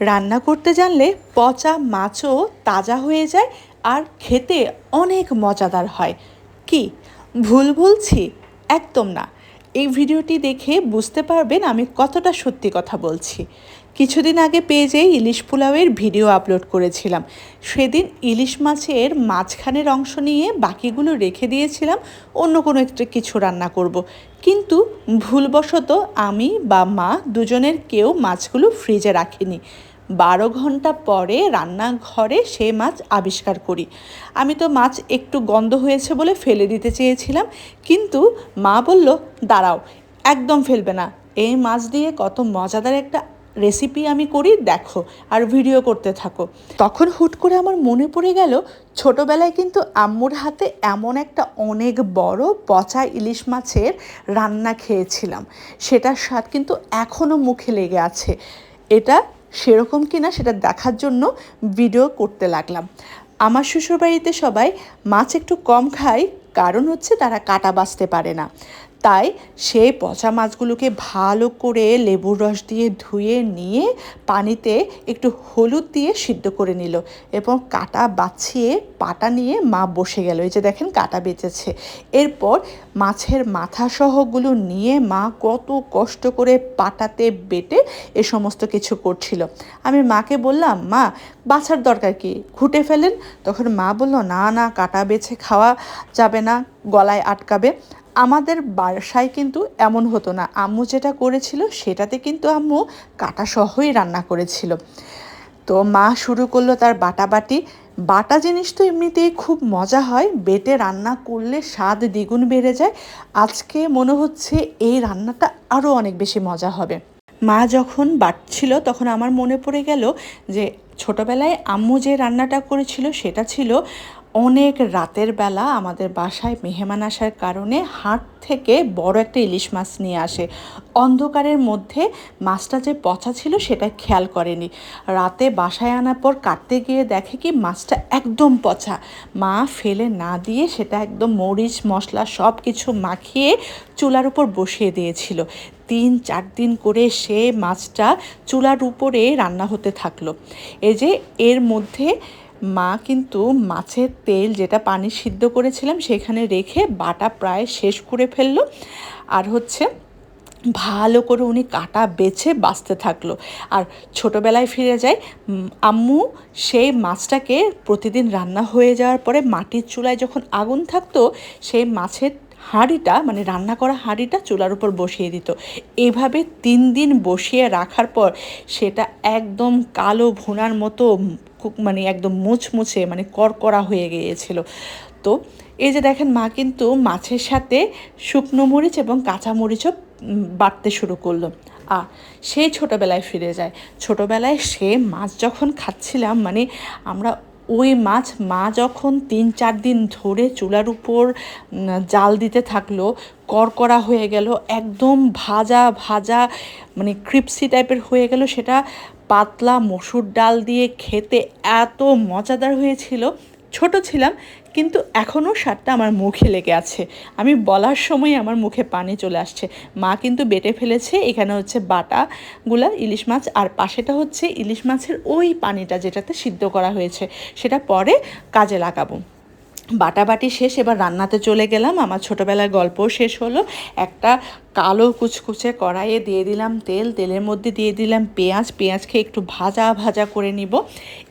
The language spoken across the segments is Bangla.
রান্না করতে জানলে পচা মাছও তাজা হয়ে যায় আর খেতে অনেক মজাদার হয়। কি? ভুল বলছি? একদম না। এই ভিডিওটি দেখে বুঝতে পারবেন আমি কতটা সত্যি কথা বলছি। কিছুদিন আগে পেজে ইলিশ পোলাওয়ের ভিডিও আপলোড করেছিলাম। সেদিন ইলিশ মাছের মাঝখানের অংশ নিয়ে বাকিগুলো রেখে দিয়েছিলাম, অন্য কোনো একটা কিছু রান্না করব। কিন্তু ভুলবশত আমি বা মা দুজনের কেউ মাছগুলো ফ্রিজে রাখিনি। বারো ঘণ্টা পরে রান্নাঘরে সে মাছ আবিষ্কার করি। আমি তো মাছ একটু গন্ধ হয়েছে বলে ফেলে দিতে চেয়েছিলাম, কিন্তু মা বলল, দাঁড়াও, একদম ফেলবে না। এই মাছ দিয়ে কত মজাদার একটা রেসিপি আমি করি, দেখো আর ভিডিও করতে থাকো। তখন হুট করে আমার মনে পড়ে গেল, ছোটবেলায় কিন্তু আম্মুর হাতে এমন একটা অনেক বড় পচা ইলিশ মাছের রান্না খেয়েছিলাম। সেটার স্বাদ কিন্তু এখনও মুখে লেগে আছে। এটা সেরকম কিনা সেটা দেখার জন্য ভিডিও করতে লাগলাম। আমার শ্বশুরবাড়িতে সবাই মাছ একটু কম খায়, কারণ হচ্ছে তারা কাটা বাঁচতে পারে না। তাই সে পচা মাছগুলোকে ভালো করে লেবুর রস দিয়ে ধুয়ে নিয়ে পানিতে একটু হলুদ দিয়ে সিদ্ধ করে নিল এবং কাটা বাছিয়ে পাটা নিয়ে মা বসে গেল। এই যে দেখেন কাটা বেঁচেছে। এরপর মাছের মাথা সহগুলো নিয়ে মা কত কষ্ট করে পাটাতে বেটে এ সমস্ত কিছু করছিল। আমি মাকে বললাম, মা, বাছার দরকার কি? ঘুটে ফেলেন? তখন মা বলল, না না, কাটা বেছে খাওয়া যাবে না, গলায় আটকাবে। আমাদের বাসায় কিন্তু এমন হতো না। আম্মু যেটা করেছিল সেটাতে কিন্তু আম্মু কাটা সহই রান্না করেছিল। তো মা শুরু করল তার বাটাবাটি। বাটা জিনিস তো এমনিতেই খুব মজা হয়। বেটে রান্না করলে স্বাদ দ্বিগুণ বেড়ে যায়। আজকে মনে হচ্ছে এই রান্নাটা আরও অনেক বেশি মজা হবে। মা যখন বাটছিল তখন আমার মনে পড়ে গেল যে ছোটবেলায় আম্মু যে রান্নাটা করেছিল সেটা ছিল অনেক রাতের বেলা আমাদের বাসায় মেহমান আসার কারণে হাট থেকে বড় একটা ইলিশ মাছ নিয়ে আসে। অন্ধকারের মধ্যে মাছটা যে পচা ছিল সেটা খেয়াল করেনি। রাতে বাসায় আনার পর কাটতে গিয়ে দেখে কি মাছটা একদম পচা। মা ফেলে না দিয়ে সেটা একদম মরিচ, মশলা সব কিছু মাখিয়ে চুলার উপর বসিয়ে দিয়েছিল। তিন, চার দিন করে সে মাছটা চুলার উপরে রান্না হতে থাকল। এই যে এর মধ্যে মা কিন্তু মাছের তেল যেটা পানি সিদ্ধ করেছিলাম সেখানে রেখে বাটা প্রায় শেষ করে ফেলল। আর হচ্ছে ভালো করে উনি কাটা বেছে বাঁচতে থাকল। আর ছোটোবেলায় ফিরে যায় আম্মু সেই মাছটাকে প্রতিদিন রান্না হয়ে যাওয়ার পরে মাটির চুলায় যখন আগুন থাকতো, সেই মাছের হাঁড়িটা মানে রান্না করা হাঁড়িটা চুলার উপর বসিয়ে দিত। এভাবে তিন দিন বসিয়ে রাখার পর সেটা একদম কালো ভুনার মতো মানে একদম মুচমুচে মানে করকরা হয়ে গিয়েছিল। তো এই যে দেখেন মা কিন্তু মাছের সাথে শুকনো মরিচ এবং কাঁচা মরিচও বাটতে শুরু করল। আর সেই ছোটোবেলায় ফিরে যায়। ছোটোবেলায় সে মাছ যখন খাচ্ছিলাম মানে আমরা ওই মাছ মা যখন তিন চার দিন ধরে চুলার উপর জাল দিতে থাকল করকরা হয়ে গেল, একদম ভাজা ভাজা মানে ক্রিপসি টাইপের হয়ে গেল, সেটা পাতলা মসুর ডাল দিয়ে খেতে এত মজাদার হয়েছিল। ছোট ছিলাম, কিন্তু এখনও স্বাদটা আমার মুখে লেগে আছে। আমি বলার সময় আমার মুখে পানি চলে আসছে। মা কিন্তু বেটে ফেলেছে, এখানে হচ্ছে বাটাগুলা ইলিশ মাছ, আর পাশেটা হচ্ছে ইলিশ মাছের ওই পানিটা যেটাতে সিদ্ধ করা হয়েছে, সেটা পরে কাজে লাগাবো। বাটাবাটি শেষ, এবার রান্নাতে চলে গেলাম। আমার ছোটোবেলার গল্পও শেষ হলো। একটা কালো কুচকুচে কড়াইয়ে দিয়ে দিলাম তেল, তেলের মধ্যে দিয়ে দিলাম পেঁয়াজ। পেঁয়াজকে একটু ভাজা ভাজা করে নিব।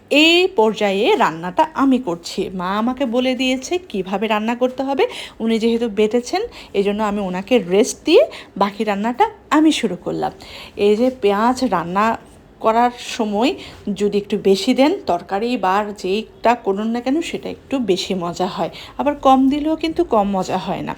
এই পর্যায়ে রান্নাটা আমি করছি। মা আমাকে বলে দিয়েছে কীভাবে রান্না করতে হবে। উনি যেহেতু বেটেছেন এই জন্য আমি ওনাকে রেস্ট দিয়ে বাকি রান্নাটা আমি শুরু করলাম। এই যে পেঁয়াজ রান্না করার সময় যদি একটু বেশি দেন তরকারি বা যেইটা করুন না কেন সেটা একটু বেশি মজা হয়। আবার কম দিলেও কিন্তু কম মজা হয় না।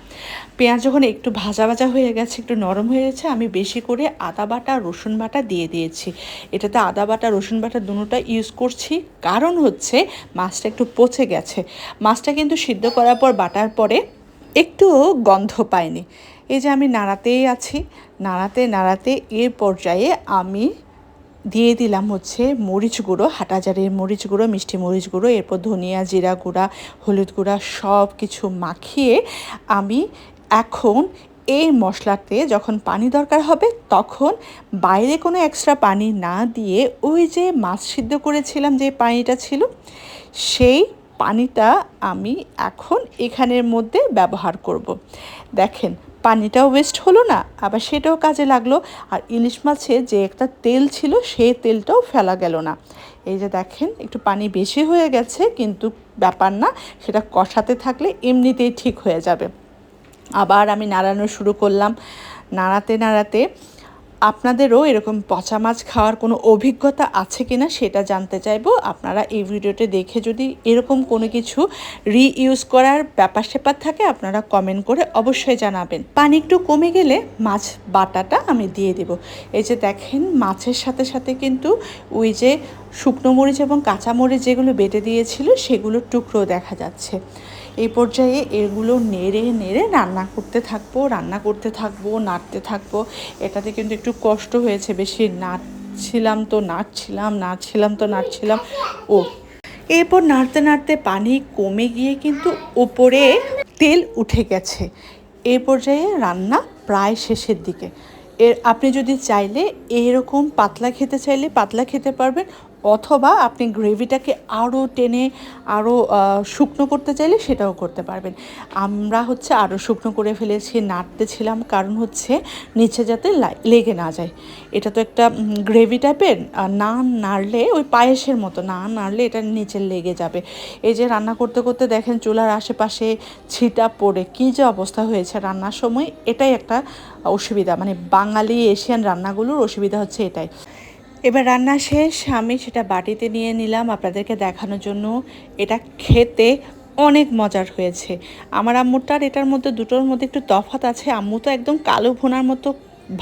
পেঁয়াজ যখন একটু ভাজা ভাজা হয়ে গেছে, একটু নরম হয়ে গেছে, আমি বেশি করে আদা বাটা, রসুন বাটা দিয়ে দিয়েছি। এটাতে আদা বাটা, রসুন বাটা দুটোটা ইউজ করছি। কারণ হচ্ছে মাছটা একটু পচে গেছে। মাছটা কিন্তু সিদ্ধ করার পর, বাটার পরে একটু গন্ধ পায়নি এই যে আমি নাড়াতেই আছি। নাড়াতে নাড়াতে এর পর্যায়ে আমি দিয়ে দিলাম হচ্ছে মরিচ গুঁড়ো, হাটাজারের মরিচ গুঁড়ো, মিষ্টি মরিচ গুঁড়ো, এরপর ধনিয়া জিরা গুঁড়া, হলুদ গুঁড়া সব কিছু মাখিয়ে আমি এখন এই মশলাতে যখন পানি দরকার হবে তখন বাইরে কোনো এক্সট্রা পানি না দিয়ে ওই যে মাছ সিদ্ধ করেছিলাম যে পানিটা ছিল, সেই পানিটা আমি এখন এখানের মধ্যে ব্যবহার করব। দেখেন পানিটাও ওয়েস্ট হলো না, আবার সেটাও কাজে লাগল। আর ইলিশ মাছে যে একটা তেল ছিল, সেই তেলটাও ফেলা গেল না। এই যে দেখেন, একটু পানি বেশি হয়ে গেছে, কিন্তু ব্যাপার না, সেটা কষাতে থাকলে এমনিতেই ঠিক হয়ে যাবে। আবার আমি নাড়ানো শুরু করলাম। নাড়াতে নাড়াতে আপনাদেরও এরকম পচা মাছ খাওয়ার কোনো অভিজ্ঞতা আছে কি না সেটা জানতে চাইব। আপনারা এই ভিডিওটি দেখে যদি এরকম কোনো কিছু রিইউজ করার ব্যাপার স্যাপার থাকে, আপনারা কমেন্ট করে অবশ্যই জানাবেন। পানি একটু কমে গেলে মাছ বাটাটা আমি দিয়ে দেব। এই যে দেখেন, মাছের সাথে সাথে কিন্তু ওই যে শুকনো মরিচ এবং কাঁচা মরিচ যেগুলো বেটে দিয়েছিল, সেগুলোর টুকরো দেখা যাচ্ছে। এই পর্যায়ে এগুলো নেড়ে নেড়ে রান্না করতে থাকব, রান্না করতে থাকব, নাড়তে থাকব। এটাতে কিন্তু একটু কষ্ট হয়েছে, বেশি নাড়ছিলাম তো, নাড়ছিলাম নাড়ছিলাম তো, নাড়ছিলাম। ও, এরপর নাড়তে নাড়তে পানি কমে গিয়ে কিন্তু ওপরে তেল উঠে গেছে। এই পর্যায়ে রান্না প্রায় শেষের দিকে। এর, আপনি যদি চাইলে এরকম পাতলা খেতে চাইলে পাতলা খেতে পারবেন অথবা আপনি গ্রেভিটাকে আরও টেনে আরও শুকনো করতে চাইলে সেটাও করতে পারবেন। আমরা হচ্ছে আরও শুকনো করে ফেলেছি নাড়তেছিলাম কারণ হচ্ছে নিচে যাতে লেগে না যায়। এটা তো একটা গ্রেভি টাইপের না নাড়লে, ওই পায়েসের মতো, না নাড়লে এটা নিচে লেগে যাবে। এই যে রান্না করতে করতে দেখেন চুলার আশেপাশে ছিটা পড়ে, কী যে অবস্থা হয়েছে রান্নার সময়, এটাই একটা অসুবিধা। মানে বাঙালি এশিয়ান রান্নাগুলোর অসুবিধা হচ্ছে এটাই। এবার রান্না শেষ, আমি সেটা বাটিতে নিয়ে নিলাম। আপনাদেরকে দেখানোর জন্য এটা খেতে অনেক মজার হয়েছে। আমার আম্মুরটার এটার মধ্যে দুটোর মধ্যে একটু তফাত আছে। আম্মু তো একদম কালো ভোনার মতো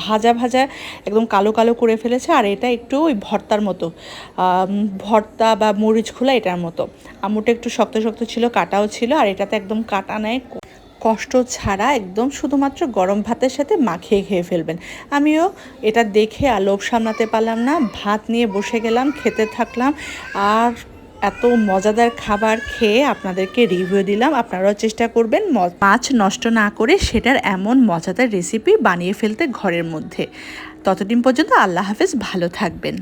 ভাজা ভাজা একদম কালো কালো করে ফেলেছে, আর এটা একটু ওই ভর্তার মতো ভর্তা বা মরিচ খোলা এটার মতো। আম্মুটা একটু শক্ত শক্ত ছিল, কাটাও ছিল, আর এটাতে একদম কাটা নেয় কষ্ট ছাড়া একদম শুধুমাত্র গরম ভাতের সাথে মাখিয়ে খেয়ে ফেলবেন। আমিও এটা দেখে আর লোভ সামলাতে পারলাম না, ভাত নিয়ে বসে গেলাম, খেতে থাকলাম আর এত মজাদার খাবার খেয়ে আপনাদেরকে রিভিউ দিলাম। আপনারাও চেষ্টা করবেন মাছ নষ্ট না করে সেটার এমন মজাদার রেসিপি বানিয়ে ফেলতে ঘরের মধ্যে। ততদিন পর্যন্ত আল্লাহ হাফেজ, ভালো থাকবেন।